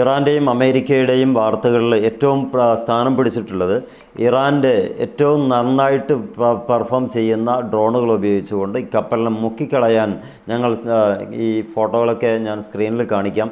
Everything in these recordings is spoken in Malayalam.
ഇറാന്റെയും അമേരിക്കയുടെയും വാർത്തകളിൽ ഏറ്റവും സ്ഥാനം പിടിച്ചിട്ടുള്ളത് ഇറാന്റെ ഏറ്റവും നന്നായിട്ട് പെർഫോം ചെയ്യുന്ന ഡ്രോണുകൾ ഉപയോഗിച്ചുകൊണ്ട് ഈ കപ്പലിനെ മുക്കിക്കളയാൻ ഞങ്ങൾ ഈ ഫോട്ടോകളൊക്കെ ഞാൻ സ്ക്രീനിൽ കാണിക്കാം.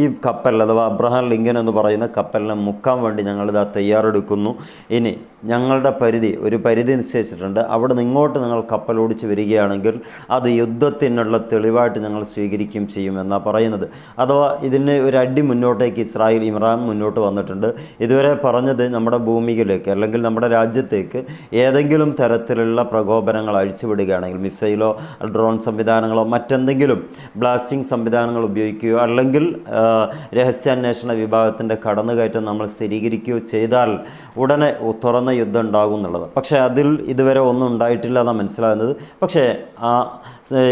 ഈ കപ്പൽ അഥവാ അബ്രഹാം ലിങ്കൻ എന്ന് പറയുന്ന കപ്പലിനെ മുക്കാൻ വേണ്ടി ഞങ്ങളിതാ തയ്യാറെടുക്കുന്നു. ഇനി ഞങ്ങളുടെ പരിധി ഒരു പരിധി നിശ്ചയിച്ചിട്ടുണ്ട്. അവിടെ നിന്ന് ഇങ്ങോട്ട് നിങ്ങൾ കപ്പലോടിച്ച് വരികയാണെങ്കിൽ അത് യുദ്ധത്തിനുള്ള തെളിവായിട്ട് ഞങ്ങൾ സ്വീകരിക്കുകയും ചെയ്യുമെന്നാണ് പറയുന്നത്. അഥവാ ഇതിന് ഒരു അടി മുന്നോട്ടേക്ക് ഇസ്രായേൽ ഇമ്രാൻ മുന്നോട്ട് വന്നിട്ടുണ്ട്. ഇതുവരെ പറഞ്ഞത് നമ്മുടെ ഭൂമിയിലേക്ക് അല്ലെങ്കിൽ നമ്മുടെ രാജ്യത്തേക്ക് ഏതെങ്കിലും തരത്തിലുള്ള പ്രകോപനങ്ങൾ അഴിച്ചുവിടുകയാണെങ്കിൽ മിസൈലോ ഡ്രോൺ സംവിധാനങ്ങളോ മറ്റെന്തെങ്കിലും ബ്ലാസ്റ്റിംഗ് സംവിധാനങ്ങൾ ഉപയോഗിക്കുകയോ അല്ലെങ്കിൽ രഹസ്യാന്വേഷണ വിഭാഗത്തിന്റെ കടന്നുകയറ്റം നമ്മൾ സ്ഥിരീകരിക്കുകയോ ചെയ്താൽ ഉടനെ തുറന്ന യുദ്ധം ഉണ്ടാകും എന്നുള്ളത്. പക്ഷേ അതിൽ ഇതുവരെ ഒന്നും ഉണ്ടായിട്ടില്ല എന്നാണ് മനസ്സിലാകുന്നത്. പക്ഷേ ആ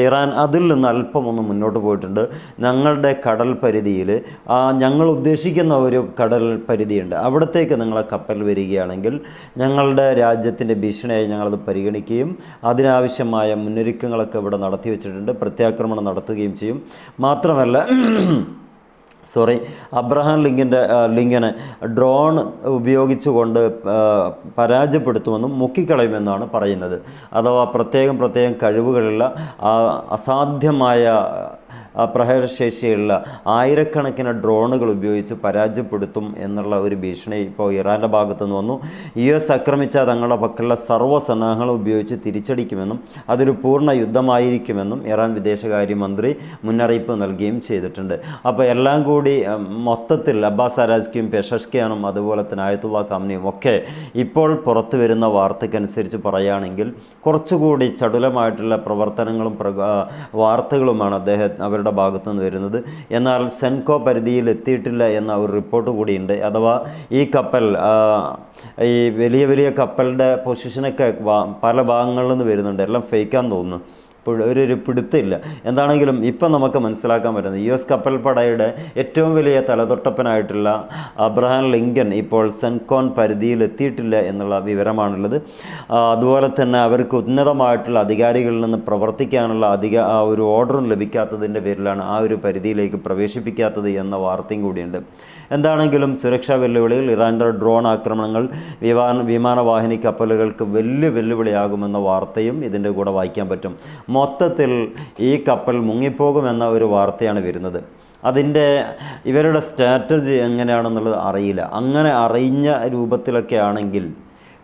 ഇറാൻ അതിൽ നിന്ന് അല്പം ഒന്ന് മുന്നോട്ട് പോയിട്ടുണ്ട്. ഞങ്ങളുടെ കടൽ പരിധിയിൽ ആ ഞങ്ങൾ ഉദ്ദേശിക്കുന്ന ഒരു കടൽ പരിധിയുണ്ട്. അവിടത്തേക്ക് നിങ്ങളെ കപ്പൽ വരികയാണെങ്കിൽ ഞങ്ങളുടെ രാജ്യത്തിന്റെ ഭീഷണിയായി ഞങ്ങളത് പരിഗണിക്കുകയും അതിനാവശ്യമായ മുന്നൊരുക്കങ്ങളൊക്കെ ഇവിടെ നടത്തി വെച്ചിട്ടുണ്ട് പ്രത്യാക്രമണം നടത്തുകയും ചെയ്യും. മാത്രമല്ല സോറി അബ്രഹാം ലിങ്കിന്റെ ലിങ്കനെ ഡ്രോൺ ഉപയോഗിച്ചുകൊണ്ട് പരാജയപ്പെടുത്തുമെന്നും മുക്കിക്കളയുമെന്നാണ് പറയുന്നത്. അഥവാ പ്രത്യേകം പ്രത്യേകം കഴിവുകളുള്ള അസാധ്യമായ പ്രഹരശേഷിയുള്ള ആയിരക്കണക്കിന് ഡ്രോണുകൾ ഉപയോഗിച്ച് പരാജയപ്പെടുത്തും എന്നുള്ള ഒരു ഭീഷണി ഇപ്പോൾ ഇറാന്റെ ഭാഗത്തുനിന്ന് വന്നു. യു എസ് ആക്രമിച്ച തങ്ങളുടെ പക്കലുള്ള സർവസന്നാഹങ്ങളും ഉപയോഗിച്ച് തിരിച്ചടിക്കുമെന്നും അതൊരു പൂർണ യുദ്ധമായിരിക്കുമെന്നും ഇറാൻ വിദേശകാര്യമന്ത്രി മുന്നറിയിപ്പ് നൽകുകയും ചെയ്തിട്ടുണ്ട്. അപ്പോൾ എല്ലാം കൂടി മൊത്തത്തിൽ അബ്ബാസ് അരാജ്കിയും പെഷഷ്കിയാനും അതുപോലെ തന്നെ ആയത്തുള്ള കമ്പനിയും ഒക്കെ ഇപ്പോൾ പുറത്തു വരുന്ന വാർത്തയ്ക്കനുസരിച്ച് പറയുകയാണെങ്കിൽ കുറച്ചുകൂടി ചടുലമായിട്ടുള്ള പ്രവർത്തനങ്ങളും വാർത്തകളുമാണ് അദ്ദേഹം അവരുടെ ഭാഗത്തു നിന്ന് വരുന്നത്. എന്നാൽ സെൻകോ പരിധിയിൽ എത്തിയിട്ടില്ല എന്ന ഒരു റിപ്പോർട്ട് കൂടിയുണ്ട്. അഥവാ ഈ കപ്പൽ ഈ വലിയ വലിയ കപ്പലിന്റെ പൊസിഷനൊക്കെ പല ഭാഗങ്ങളിൽ നിന്ന് വരുന്നുണ്ട്. എല്ലാം ഫേക്കാന്ന് തോന്നുന്നു. ഒരു ഒരു പിടുത്തമില്ല. എന്താണെങ്കിലും ഇപ്പം നമുക്ക് മനസ്സിലാക്കാൻ പറ്റുന്നത് യു എസ് കപ്പൽപ്പടയുടെ ഏറ്റവും വലിയ തലതൊട്ടപ്പനായിട്ടുള്ള അബ്രഹാം ലിങ്കൻ ഇപ്പോൾ സെൻകോൺ പരിധിയിൽ എത്തിയിട്ടില്ല എന്നുള്ള വിവരമാണുള്ളത്. അതുപോലെ തന്നെ അവർക്ക് ഉന്നതമായിട്ടുള്ള അധികാരികളിൽ നിന്ന് പ്രവർത്തിക്കാനുള്ള അധിക ആ ഒരു ഓർഡറും ലഭിക്കാത്തതിന്റെ പേരിലാണ് ആ ഒരു പരിധിയിലേക്ക് പ്രവേശിപ്പിക്കാത്തത് എന്ന വാർത്തയും കൂടിയുണ്ട്. എന്താണെങ്കിലും സുരക്ഷാ വെല്ലുവിളികൾ ഇറാന്റെ ഡ്രോൺ ആക്രമണങ്ങൾ വിമാന വിമാനവാഹിനി കപ്പലുകൾക്ക് വലിയ വെല്ലുവിളിയാകുമെന്ന വാർത്തയും ഇതിന്റെ കൂടെ വായിക്കാൻ പറ്റും. മൊത്തത്തിൽ ഈ കപ്പൽ മുങ്ങിപ്പോകുമെന്ന ഒരു വാർത്തയാണ് വരുന്നത്. അതിന്റെ ഇവരുടെ സ്ട്രാറ്റജി എങ്ങനെയാണെന്നുള്ളത് അറിയില്ല. അങ്ങനെ അറിഞ്ഞ രൂപത്തിലൊക്കെ ആണെങ്കിൽ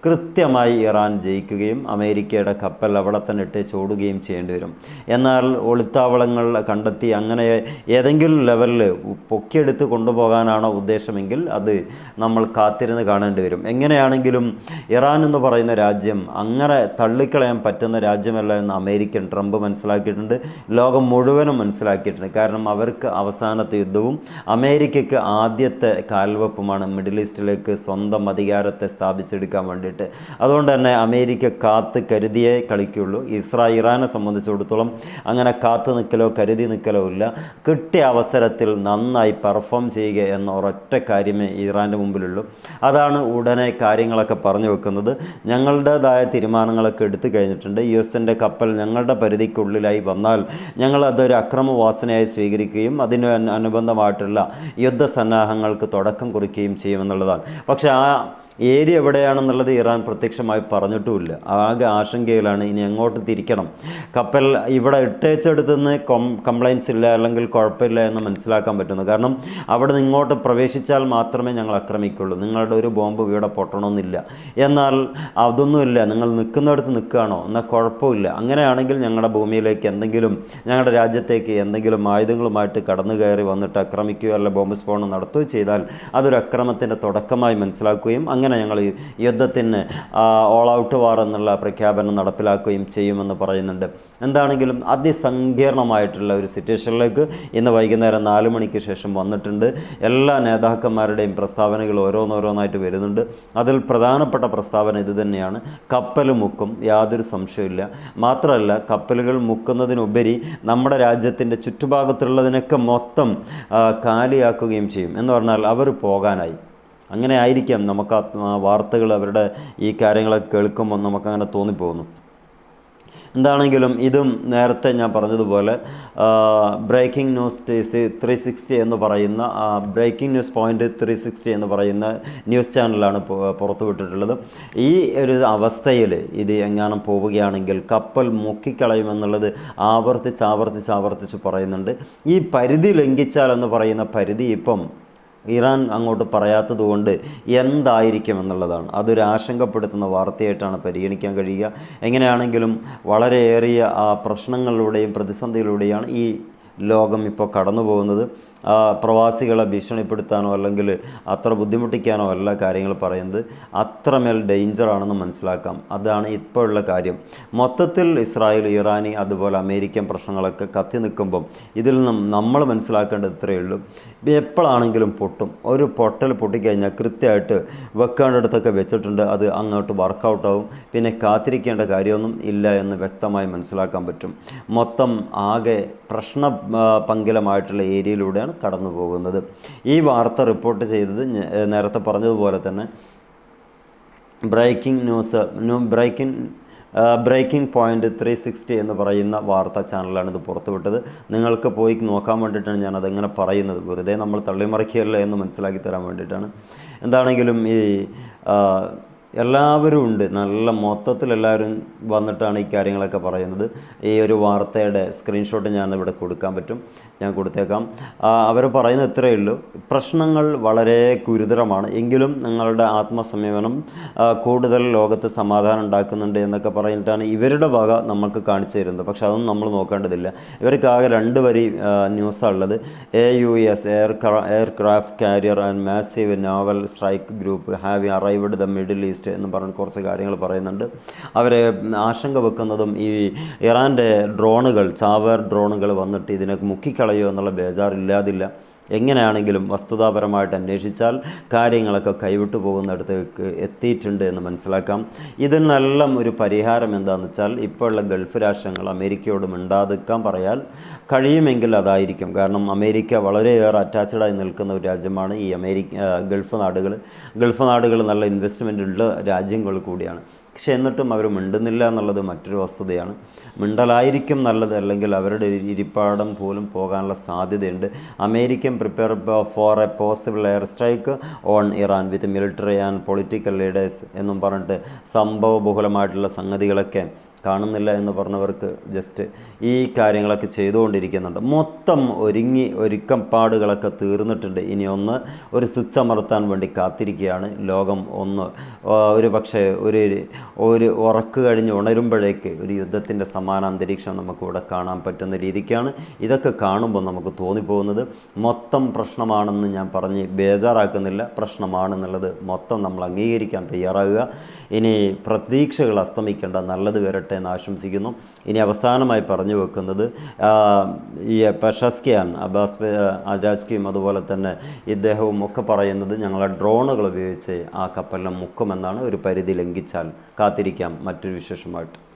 കൃത്യമായി ഇറാൻ ജയിക്കുകയും അമേരിക്കയുടെ കപ്പൽ അവിടെ തന്നെ ഇട്ട് ചോടുകയും ചെയ്യേണ്ടി വരും. എന്നാൽ ഒളിത്താവളങ്ങൾ കണ്ടെത്തി അങ്ങനെ ഏതെങ്കിലും ലെവലിൽ പൊക്കിയെടുത്ത് കൊണ്ടുപോകാനാണോ ഉദ്ദേശമെങ്കിൽ അത് നമ്മൾ കാത്തിരുന്ന് കാണേണ്ടി വരും. എങ്ങനെയാണെങ്കിലും ഇറാൻ എന്ന് പറയുന്ന രാജ്യം അങ്ങനെ തള്ളിക്കളയാൻ പറ്റുന്ന രാജ്യമല്ല എന്ന് അമേരിക്കൻ ട്രംപ് മനസ്സിലാക്കിയിട്ടുണ്ട്. ലോകം മുഴുവനും മനസ്സിലാക്കിയിട്ടുണ്ട്. കാരണം അവർക്ക് അവസാനത്തെ യുദ്ധവും അമേരിക്കയ്ക്ക് ആദ്യത്തെ കാൽവെപ്പുമാണ്. മിഡിൽ ഈസ്റ്റിലേക്ക് സ്വന്തം അധികാരത്തെ സ്ഥാപിച്ചെടുക്കാൻ വേണ്ടിയിട്ട്. അതുകൊണ്ട് തന്നെ അമേരിക്ക കാത്ത് കരുതിയേ കളിക്കുള്ളൂ. ഇസ്രായേൽ ഇറാനെ സംബന്ധിച്ചിടത്തോളം അങ്ങനെ കാത്തു നിൽക്കലോ കരുതി നിൽക്കലോ ഇല്ല. കിട്ടിയ അവസരത്തിൽ നന്നായി പെർഫോം ചെയ്യുക എന്ന ഒരൊറ്റ കാര്യമേ ഇറാന്റെ മുമ്പിലുള്ളൂ. അതാണ് ഉടനെ കാര്യങ്ങളൊക്കെ പറഞ്ഞു വെക്കുന്നത്. ഞങ്ങളുടേതായ തീരുമാനങ്ങളൊക്കെ എടുത്തു കഴിഞ്ഞിട്ടുണ്ട്. യു എസിന്റെ കപ്പൽ ഞങ്ങളുടെ പരിധിക്കുള്ളിലായി വന്നാൽ ഞങ്ങൾ അതൊരു അക്രമവാസനയായി സ്വീകരിക്കുകയും അതിന് അനു- അനുബന്ധമായിട്ടുള്ള യുദ്ധസന്നാഹങ്ങൾക്ക് തുടക്കം കുറിക്കുകയും ചെയ്യുമെന്നുള്ളതാണ്. പക്ഷേ ആ ഏരിയ എവിടെയാണെന്നുള്ളത് ഇറാൻ പ്രത്യക്ഷമായി പറഞ്ഞിട്ടുമില്ല. ആകെ ആശങ്കയിലാണ്. ഇനി എങ്ങോട്ട് തിരിക്കണം. കപ്പൽ ഇവിടെ ഇട്ടേച്ചെടുത്ത് നിന്ന് കൊം കംപ്ലൈൻസ് ഇല്ല അല്ലെങ്കിൽ കുഴപ്പമില്ല എന്ന് മനസ്സിലാക്കാൻ പറ്റുന്നു. കാരണം അവിടെ നിന്ന് ഇങ്ങോട്ട് പ്രവേശിച്ചാൽ മാത്രമേ ഞങ്ങൾ ആക്രമിക്കുള്ളൂ. നിങ്ങളുടെ ഒരു ബോംബ് ഇവിടെ പൊട്ടണമെന്നില്ല. എന്നാൽ അതൊന്നുമില്ല. നിങ്ങൾ നിൽക്കുന്നിടത്ത് നിൽക്കുകയാണോ? എന്നാൽ കുഴപ്പമില്ല. അങ്ങനെയാണെങ്കിൽ ഞങ്ങളുടെ ഭൂമിയിലേക്ക് എന്തെങ്കിലും ഞങ്ങളുടെ രാജ്യത്തേക്ക് എന്തെങ്കിലും ആയുധങ്ങളുമായിട്ട് കടന്നു കയറി വന്നിട്ട് ആക്രമിക്കുകയോ അല്ല ബോംബ് സ്ഫോടനം നടത്തുകയോ ചെയ്താൽ അതൊരു അക്രമത്തിന്റെ തുടക്കമായി മനസ്സിലാക്കുകയും അങ്ങനെ ഞങ്ങൾ ഈ യുദ്ധത്തിന് ഓൾ ഔട്ട് വാർ എന്നുള്ള പ്രഖ്യാപനം നടപ്പിലാക്കുകയും ചെയ്യുമെന്ന് പറയുന്നുണ്ട്. എന്താണെങ്കിലും അതിസങ്കീർണമായിട്ടുള്ള ഒരു സിറ്റുവേഷനിലേക്ക് ഇന്ന് വൈകുന്നേരം നാല് മണിക്ക് ശേഷം വന്നിട്ടുണ്ട്. എല്ലാ നേതാക്കന്മാരുടെയും പ്രസ്താവനകൾ ഓരോന്നോരോന്നായിട്ട് വരുന്നുണ്ട്. അതിൽ പ്രധാനപ്പെട്ട പ്രസ്താവന ഇത് തന്നെയാണ്. കപ്പൽ മുക്കും യാതൊരു സംശയമില്ല മാത്രമല്ല കപ്പലുകൾ മുക്കുന്നതിനുപരി നമ്മുടെ രാജ്യത്തിന്റെ ചുറ്റുഭാഗത്തുള്ളതിനൊക്കെ മൊത്തം കാലിയാക്കുകയും ചെയ്യും. എന്ന് പറഞ്ഞാൽ അവർ പോകാനായി. അങ്ങനെ ആയിരിക്കാം നമുക്ക് വാർത്തകൾ അവരുടെ ഈ കാര്യങ്ങളൊക്കെ കേൾക്കുമ്പോൾ നമുക്കങ്ങനെ തോന്നിപ്പോകുന്നു. എന്താണെങ്കിലും ഇതും നേരത്തെ ഞാൻ പറഞ്ഞതുപോലെ ബ്രേക്കിംഗ് ന്യൂസ് ത്രീ സിക്സ്റ്റി എന്ന് പറയുന്ന breaking news point three sixty എന്ന് പറയുന്ന ന്യൂസ് ചാനലാണ് പുറത്തുവിട്ടിട്ടുള്ളത്. ഈ ഒരു അവസ്ഥയിൽ ഇത് എങ്ങാനും പോവുകയാണെങ്കിൽ കപ്പൽ മുക്കിക്കളയുമെന്നുള്ളത് ആവർത്തിച്ച് ആവർത്തിച്ച് ആവർത്തിച്ച് പറയുന്നുണ്ട്. ഈ പരിധി ലംഘിച്ചാൽ എന്ന് പറയുന്ന പരിധി ഇപ്പം ഇറാൻ അങ്ങോട്ട് പറയാത്തത് കൊണ്ട് എന്തായിരിക്കും എന്നുള്ളതാണ്. അതൊരു ആശങ്കപ്പെടുത്തുന്ന വാർത്തയായിട്ടാണ് പരിഗണിക്കാൻ കഴിയുക. എങ്ങനെയാണെങ്കിലും വളരെയേറിയ ആ പ്രശ്നങ്ങളിലൂടെയും പ്രതിസന്ധിയിലൂടെയാണ് ഈ ലോകം ഇപ്പോൾ കടന്നു പോകുന്നത് പ്രവാസികളെ ഭീഷണിപ്പെടുത്താനോ അല്ലെങ്കിൽ അത്ര ബുദ്ധിമുട്ടിക്കാനോ അല്ല കാര്യങ്ങൾ പറയുന്നത്. അത്രമേൽ ഡേഞ്ചറാണെന്ന് മനസ്സിലാക്കാം. അതാണ് ഇപ്പോഴുള്ള കാര്യം. മൊത്തത്തിൽ ഇസ്രായേൽ ഇറാനി അതുപോലെ അമേരിക്കൻ പ്രശ്നങ്ങളൊക്കെ കത്തി നിൽക്കുമ്പം ഇതിൽ നിന്നും നമ്മൾ മനസ്സിലാക്കേണ്ടത് ഇത്രയേ ഉള്ളൂ. എപ്പോഴാണെങ്കിലും പൊട്ടും. ഒരു പൊട്ടൽ പൊട്ടിക്കഴിഞ്ഞാൽ കൃത്യമായിട്ട് വെക്കേണ്ടടുത്തൊക്കെ വെച്ചിട്ടുണ്ട്. അത് അങ്ങോട്ട് വർക്കൗട്ടാവും പിന്നെ കാത്തിരിക്കേണ്ട കാര്യമൊന്നും ഇല്ല എന്ന് വ്യക്തമായി മനസ്സിലാക്കാൻ പറ്റും. മൊത്തം ആകെ പ്രശ്ന പങ്കിലമായിട്ടുള്ള ഏരിയയിലൂടെയാണ് കടന്നു പോകുന്നത്. ഈ വാർത്ത റിപ്പോർട്ട് ചെയ്തത് നേരത്തെ പറഞ്ഞതുപോലെ തന്നെ breaking news new breaking breaking point three sixty എന്ന് പറയുന്ന വാർത്താ ചാനലാണ് ഇത് പുറത്തുവിട്ടത്. നിങ്ങൾക്ക് പോയി നോക്കാൻ വേണ്ടിയിട്ടാണ് ഞാൻ അതങ്ങനെ പറയുന്നത്. വെറുതെ നമ്മൾ തള്ളിമറിക്കുകയല്ല എന്ന് മനസ്സിലാക്കി തരാൻ വേണ്ടിയിട്ടാണ്. എന്താണെങ്കിലും ഈ എല്ലാവരും ഉണ്ട്. നല്ല മൊത്തത്തിൽ എല്ലാവരും വന്നിട്ടാണ് ഈ കാര്യങ്ങളൊക്കെ പറയുന്നത്. ഈ ഒരു വാർത്തയുടെ സ്ക്രീൻഷോട്ട് ഞാൻ ഇവിടെ കൊടുക്കാൻ പറ്റും. ഞാൻ കൊടുത്തേക്കാം. അവർ പറയുന്നത് ഇത്രയേ ഉള്ളൂ. പ്രശ്നങ്ങൾ വളരെ ഗുരുതരമാണ്. എങ്കിലും നിങ്ങളുടെ ആത്മസംയമനം കൂടുതൽ ലോകത്ത് സമാധാനം ഉണ്ടാക്കുന്നുണ്ട് എന്നൊക്കെ പറഞ്ഞിട്ടാണ് ഇവരുടെ വക നമുക്ക് കാണിച്ചു തരുന്നത്. പക്ഷെ അതൊന്നും നമ്മൾ നോക്കേണ്ടതില്ല. ഇവർക്കാകെ രണ്ട് വരി ന്യൂസാണ് ഉള്ളത്. A U S air aircraft carrier and massive naval strike group have arrived the middle east എന്ന് പറഞ്ഞ് കുറച്ച് കാര്യങ്ങൾ പറയുന്നുണ്ട്. അവരെ ആശങ്ക വെക്കുന്നതും ഈ ഇറാന്റെ ഡ്രോണുകൾ ചാവേർ ഡ്രോണുകൾ വന്നിട്ട് ഇതിനെ മുക്കിക്കളയോ എന്നുള്ള ബേജാറില്ലാതില്ല. എങ്ങനെയാണെങ്കിലും വസ്തുതാപരമായിട്ട് അന്വേഷിച്ചാൽ കാര്യങ്ങളൊക്കെ കൈവിട്ടു പോകുന്നിടത്തേക്ക് എത്തിയിട്ടുണ്ട് എന്ന് മനസ്സിലാക്കാം. ഇതിനെല്ലാം ഒരു പരിഹാരം എന്താണെന്ന് വെച്ചാൽ ഇപ്പോഴുള്ള ഗൾഫ് രാഷ്ട്രങ്ങൾ അമേരിക്കയോട് മിണ്ടാതിക്കാൻ പറയാൻ കഴിയുമെങ്കിൽ അതായിരിക്കും. കാരണം അമേരിക്ക വളരെയേറെ അറ്റാച്ച്ഡായി നിൽക്കുന്ന ഒരു രാജ്യമാണ് ഈ അമേരിക്ക ഗൾഫ് നാടുകൾ. ഗൾഫ് നാടുകൾ നല്ല ഇൻവെസ്റ്റ്മെന്റ് ഉള്ള രാജ്യങ്ങൾ കൂടിയാണ്. പക്ഷേ എന്നിട്ടും അവർ മിണ്ടുന്നില്ല എന്നുള്ളത് മറ്റൊരു വസ്തുതയാണ്. മിണ്ടലായിരിക്കും നല്ലത് അല്ലെങ്കിൽ അവരുടെ ഇരി- ഇരിപ്പാടം പോലും പോകാനുള്ള സാധ്യതയുണ്ട്. American prepare for a possible air strike on Iran with military and political leaders എന്നും പറഞ്ഞിട്ട് സംഭവബഹുലമായിട്ടുള്ള സംഗതികളൊക്കെ കാണുന്നില്ല എന്ന് പറഞ്ഞവർക്ക് ജസ്റ്റ് ഈ കാര്യങ്ങളൊക്കെ ചെയ്തുകൊണ്ടിരിക്കുന്നുണ്ട്. മൊത്തം ഒരുങ്ങി ഒരുക്കപ്പാടുകളൊക്കെ തീർന്നിട്ടുണ്ട്. ഇനി ഒന്ന് ഒരു സ്വിച്ച് അമർത്താൻ വേണ്ടി കാത്തിരിക്കുകയാണ്. ലോകം ഒന്ന് ഒരു പക്ഷേ ഒരു ഒരു ഉറക്ക് കഴിഞ്ഞ് ഉണരുമ്പോഴേക്ക് ഒരു യുദ്ധത്തിന്റെ സമാന അന്തരീക്ഷം നമുക്കിവിടെ കാണാൻ പറ്റുന്ന രീതിക്കാണ് ഇതൊക്കെ കാണുമ്പോൾ നമുക്ക് തോന്നിപ്പോകുന്നത്. മൊത്തം പ്രശ്നമാണെന്ന് ഞാൻ പറഞ്ഞ് ബേജാറാക്കുന്നില്ല. പ്രശ്നമാണെന്നുള്ളത് മൊത്തം നമ്മൾ അംഗീകരിക്കാൻ തയ്യാറാകുക. ഇനി പ്രതീക്ഷകൾ അസ്തമിക്കേണ്ട നല്ലത് വരട്ടെ. എന്ന് ആശംസിക്കുന്നു. ഇനി അവസാനമായി പറഞ്ഞു വെക്കുന്നത് ഈ പെഷസ്കിയാൻ അബ്ബാസ് അജാസ്കിയും അതുപോലെ തന്നെ ഇദ്ദേഹവും ഒക്കെ പറയുന്നത് ഞങ്ങളെ ഡ്രോണുകൾ ഉപയോഗിച്ച് ആ കപ്പലിനെ മുക്കുമെന്നാണ്. ഒരു പരിധി ലംഘിച്ചാൽ കാത്തിരിക്കാം. മറ്റൊരു വിശേഷമായിട്ട്.